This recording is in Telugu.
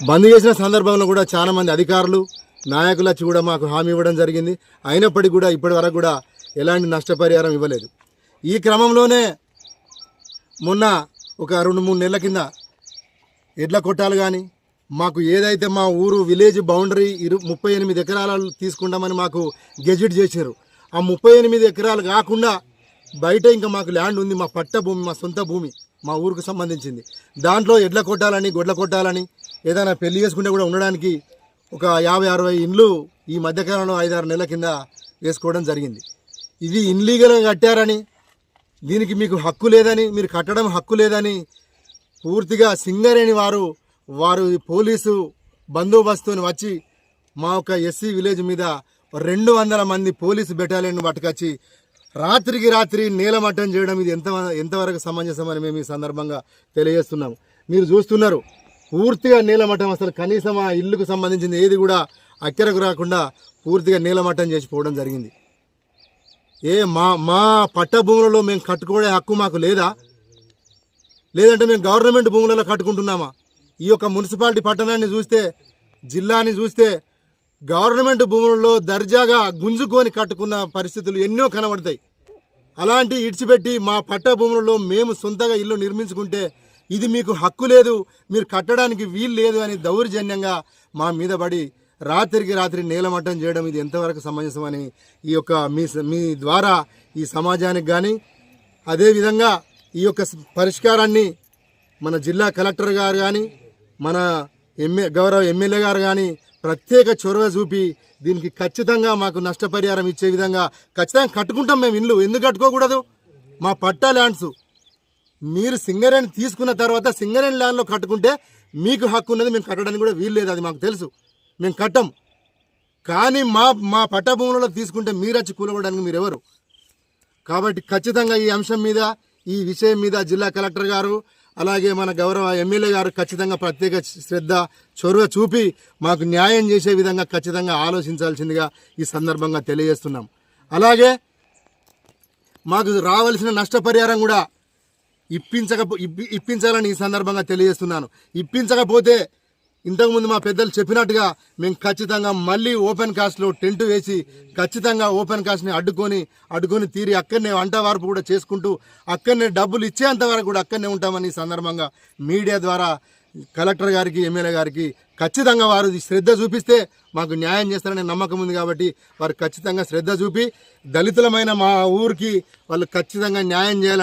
బంద్ చేసిన సందర్భంలో కూడా చాలా మంది అధికారులు నాయకులు వచ్చి కూడా మాకు హామీ ఇవ్వడం జరిగింది. అయినప్పటికీ కూడా ఇప్పటి వరకు కూడా ఎలాంటి నష్టపరిహారం ఇవ్వలేదు. ఈ క్రమంలోనే మొన్న ఒక రెండు మూడు నెలల కింద ఎడ్ల కొట్టాలు కానీ మాకు ఏదైతే మా ఊరు విలేజ్ బౌండరీ ఇరు ముప్పై ఎనిమిది ఎకరాలు తీసుకుంటామని మాకు గెజిట్ చేశారు. ఆ ముప్పై ఎనిమిది ఎకరాలు కాకుండా బయట ఇంకా మాకు ల్యాండ్ ఉంది మా పట్ట భూమి మా సొంత భూమి మా ఊరికి సంబంధించింది. దాంట్లో ఎడ్ల కొట్టాలని గొడ్ల కొట్టాలని ఏదైనా పెళ్ళి చేసుకుంటే కూడా ఉండడానికి ఒక యాభై అరవై ఇండ్లు ఈ మధ్యకాలంలో ఐదారు నెలల కింద వేసుకోవడం జరిగింది. ఇది ఇన్లీగల్గా కట్టారని దీనికి మీకు హక్కు లేదని మీరు కట్టడం హక్కు లేదని పూర్తిగా సింగరేణి వారు వారు పోలీసు బందోబస్తుని వచ్చి మా యొక్క ఎస్సీ విలేజ్ మీద రెండు వందల మంది పోలీసు బెటాలియన్ పట్టుకొచ్చి రాత్రికి రాత్రి నీలమట్టం చేయడం ఇది ఎంత ఎంతవరకు సమంజసమని మేము ఈ సందర్భంగా తెలియజేస్తున్నాము. మీరు చూస్తున్నారు పూర్తిగా నీలమట్టం అసలు కనీసం ఆ ఇల్లుకు సంబంధించింది ఏది కూడా అక్కరకు రాకుండా పూర్తిగా నీలమట్టం చేసిపోవడం జరిగింది. ఏ మా మా పట్ట భూములలో మేము కట్టుకునే హక్కు మాకు లేదా? లేదంటే మేము గవర్నమెంట్ భూములలో కట్టుకుంటున్నామా? ఈ యొక్క మున్సిపాలిటీ పట్టణాన్ని చూస్తే జిల్లాని చూస్తే గవర్నమెంట్ భూములలో దర్జాగా గుంజుకొని కట్టుకున్న పరిస్థితులు ఎన్నో కనబడతాయి. అలాంటి ఇడిచిపెట్టి మా పట్ట భూములలో మేము సొంతగా ఇల్లు నిర్మించుకుంటే ఇది మీకు హక్కు లేదు మీరు కట్టడానికి వీలు లేదు అని దౌర్జన్యంగా మా మీద పడి రాత్రికి రాత్రి నేలమట్టం చేయడం ఇది ఎంతవరకు సమంజసమని ఈ యొక్క మీ మీ ద్వారా ఈ సమాజానికి కానీ అదేవిధంగా ఈ యొక్క పరిష్కారాన్ని మన జిల్లా కలెక్టర్ గారు కానీ మన ఎమ్మె గౌరవ ఎమ్మెల్యే గారు కానీ ప్రత్యేక చొరవ చూపి దీనికి ఖచ్చితంగా మాకు నష్టపరిహారం ఇచ్చే విధంగా ఖచ్చితంగా కట్టుకుంటాం మేము ఇల్లు ఎందుకు కట్టుకోకూడదు? మా పట్టా ల్యాండ్స్ మీరు సింగరేణి తీసుకున్న తర్వాత సింగరేణి ల్యాండ్లో కట్టుకుంటే మీకు హక్కు ఉన్నది మేము కట్టడానికి కూడా వీలు లేదు అది మాకు తెలుసు. మేము కట్టం. కానీ మా మా పట్టభూములలో తీసుకుంటే మీరు వచ్చి కూలగొడడానికి మీరు ఎవరు కాబట్టి ఖచ్చితంగా ఈ అంశం మీద ఈ విషయం మీద జిల్లా కలెక్టర్ గారు అలాగే మన గౌరవ ఎమ్మెల్యే గారు ఖచ్చితంగా ప్రత్యేక శ్రద్ధ చొరవ చూపి మాకు న్యాయం చేసే విధంగా ఖచ్చితంగా ఆలోచించాల్సిందిగా ఈ సందర్భంగా తెలియజేస్తున్నాం. అలాగే మాకు రావాల్సిన నష్టపరిహారం కూడా ఇప్పించక ఇప్పి- ఇప్పించాలని ఈ సందర్భంగా తెలియజేస్తున్నాను. ఇప్పించకపోతే ఇంతకుముందు మా పెద్దలు చెప్పినట్టుగా మేము ఖచ్చితంగా మళ్ళీ ఓపెన్ కాస్ట్లో టెంట్ వేసి ఖచ్చితంగా ఓపెన్ కాస్ట్ని అడ్డుకొని అడ్డుకొని తీరి అక్కడనే వంట వార్పు కూడా చేసుకుంటూ అక్కడనే డబ్బులు ఇచ్చేంత వరకు కూడా అక్కడనే ఉంటామని ఈ సందర్భంగా మీడియా ద్వారా కలెక్టర్ గారికి ఎమ్మెల్యే గారికి ఖచ్చితంగా వారు శ్రద్ధ చూపిస్తే మాకు న్యాయం చేస్తారనే నమ్మకం ఉంది కాబట్టి వారు ఖచ్చితంగా శ్రద్ధ చూపి దళితులమైన మా ఊరికి వాళ్ళు ఖచ్చితంగా న్యాయం చేయాలని